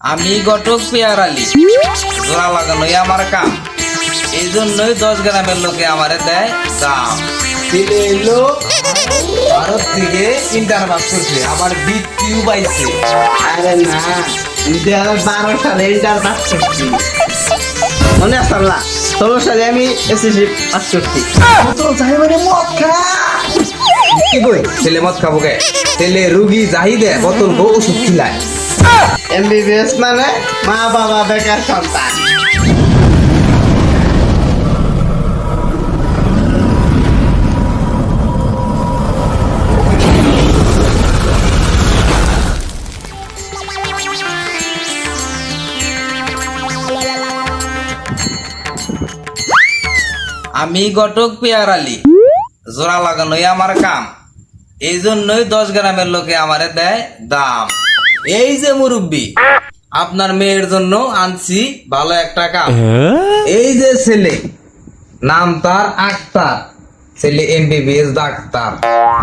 আমি ঘটক পেয়ার আলী। জোড়া লাগানোই আমার কাম। এই জন্যই দশ গ্রামের লোকে আমারে দেয় দাম। এলো ভারত থেকে ইন্টার পাস করছে আবার বৃত্তিও পাইছে। আরে না দুই হাজার বারো সালে ইন্টার পাস করছি। মনে আছে আল্লাহ ষোলো সালে আমি এসএসসি পাস করছি। তো যাই মানে মদ খা। কি কই? ছেলে মদ খাব কে? ছেলে রুগী জাহিদে বোতল গো ওষুধ খিলায়। এমবিবিএস মানে মা বাবা বেকার সন্তান। আমি ঘটক পেয়ার আলী, জোড়া লাগানোই আমার কাম। এই জন্যই দশ গ্রামের লোকে আমারে দেয় দাম। এই যে মুরব্বী আপনার মেয়ের জন্য আনছি ভালো একটা কাম এই যে ছেলে নাম তার আক্তার ছেলে এমবিবিএস ডাক্তার।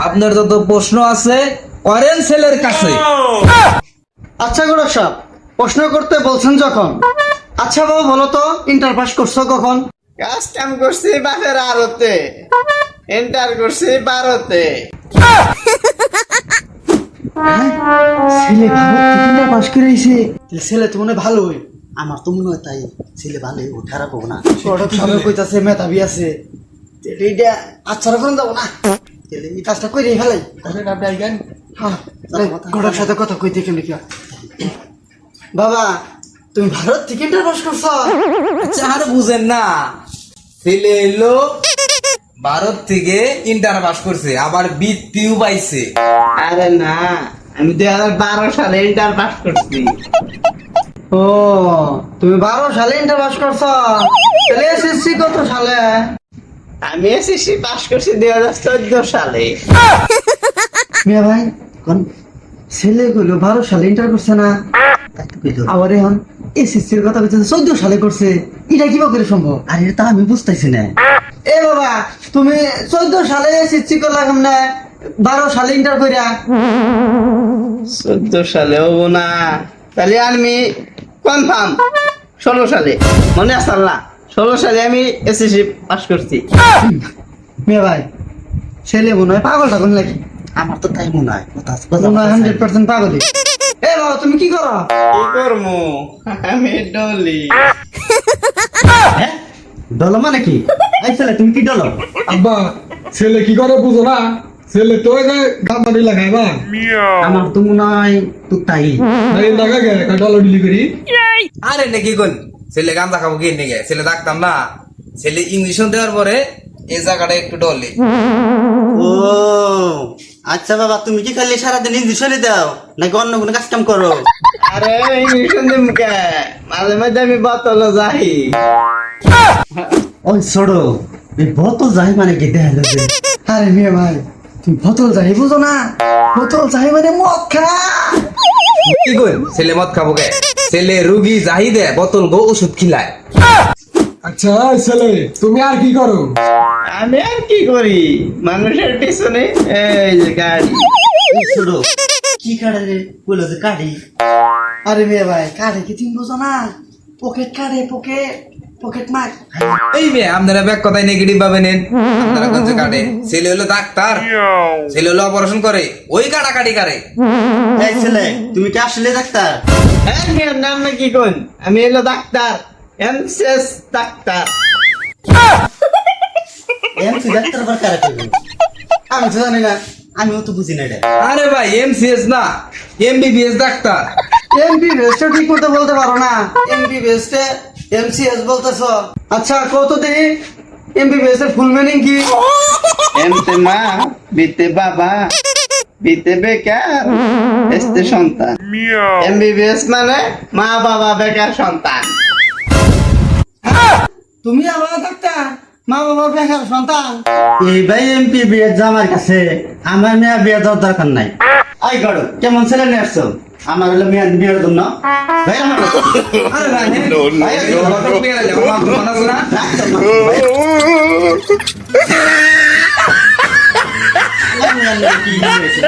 আপনার যত প্রশ্ন আছে করেন ছেলের কাছে। আচ্ছা গোরখ সাহেব প্রশ্ন করতে বলছেন যখন? আচ্ছা বাবু বলো তো ইন্টার পাস করছ কখন? কাজ কাম করছি বাপের আরতে। এন্টার করছি ভারতে ছেলে ভালো ইন্টার পাস করে আইছে ছেলে তো মনে হয় ভালোই। আমার তো মনে হয় তাই ছেলে ভালোই ও খারাপ হব না। কইতাছে মেধাবী আছে। তাহলে এইটা আচ্ছা যাব না। তাহলে এই কাজটা করে ফেলাই। হ্যাঁ সাথে কথা কইতে কেমনি কি বাবা তুমি ভারত থেকে ইন্টার পাস করছ? আচ্ছা আর বুঝেন না। ছেলে এলো ভারত থেকে ইন্টার পাস করছে আবার বৃত্তিও পাইছে। আরে না, আমি দুই হাজার বারো সালে ইন্টার পাস করছি। ও, তুমি বারো সালে ইন্টার পাস করছ? এসএসসি কত সালে? আমি এসএসসি পাস করছি দুই হাজার চোদ্দ সালে। ভাই, কোন ছেলেগুলো বারো সালে ইন্টার করছে না? আবার এখন এসএসসির কথা বলছে চোদ্দ সালে করছে। এটা কীভাবে করে সম্ভব? আরে তা আমি বুঝতেছি না। এ বাবা, তুমি চোদ্দ সালে এসএসসি করলাম না বারো সালে ইন্টার করিয়া চোদ্দ সালে হব না। তাহলে আমি কনফার্ম ষোলো সালে। মনে আছে আল্লাহ? ষোলো সালে আমি এসএসসি পাস করছি। মেয়ে ভাই ছেলে মনে হয় পাগল টাগল নাকি? আমার তো তাই মনে হয়। কথা মনে হয় হান্ড্রেড পার্সেন্ট পাগলই। এ বাবা তুমি কি করো? কি করব আমি ডলি। ডলো মানে কি? ছেলে তুমি কি ডলো? আব্বা ছেলে কি করে বুঝো না? ছেলে তো যে গামারি বা আমার তো মনে হয় তো তাই। লাগা গে কাটালো ডিলি করি আরে নাকি কোন ছেলে গাঁজা খাব কি নাকি? ছেলে ডাকতাম না। ছেলে ইঞ্জেকশন দেওয়ার পরে এই জায়গাটা একটু ডলে। ও আচ্ছা বাবা তুমি কি খালি সারাদিন ইঞ্জেকশনই দাও নাকি অন্য কোনো কাজ কাম করো? আরে ইংলিশ মুখে মাঝে মাঝে আমি বোতল যাই। ওই ছোড়ো এই বোতল যাই মানে কি দেখা যাবে আরে মেয়ে ভাই তুমি বোতল যাই বুঝো না? বোতল যাই মানে মদ খা। কি কই? ছেলে মদ খাব কে? ছেলে রুগী জাহিদে বোতল গো ওষুধ খিলায়। আচ্ছা ছেলে তুমি আর কি করো? আমি আর কি করি? মানুষের পিছনে এই যে গাড়ি। ছোড়ো কি কাটে রে? বলো যে কাটি আরে মেয়ে ভাই কারে কি তুমি বুঝো না? পকেট কারে পকেট পকেট মার। এই মেয়ে আপনারা ব্যাগ কথাই নেগেটিভ ভাবে নেন? আপনারা কোন কাটে? ছেলে হলো ডাক্তার ছেলে হলো অপারেশন করে ওই কাটাকাটি করে। এই ছেলে তুমি কি আসলে ডাক্তার? হ্যাঁ মেয়ের নাম না কি কোন? আমি এলো ডাক্তার এমসেস ডাক্তার। এমসি ডাক্তার আবার কারা করবে? আমি তো জানি না আমিও তো বুঝি না এটা। আরে ভাই এমসিএস না এমবিবিএস ডাক্তার। বেস্টটা ঠিক মতো বলতে পারো না। এমপি বেস্টে এমসিএস বলতেছো? আচ্ছা কত এমপি বেস্টের ফুল মিনিং কি? এমতে মা বিতে বাবা বিতে বেকার এসতে সন্তান। এমবিবিএস মানে মা বাবা বেকার সন্তান। তুমি আবার ডাক্তার মা বাবা বেকার সন্তান। এই ভাই এমপি বিয়ে জামার কাছে আমার মেয়ে বিয়ে দেওয়ার দরকার নাই। আই গড় কেমন ছেলে নিয়ে আসছো? আমার হলো মেয়ে বিয়ের জন্য। ভাই আমার আরে ভাই ভাই ঘটক পেয়ার আলী, আমার মনে আছে না কি হয়েছে?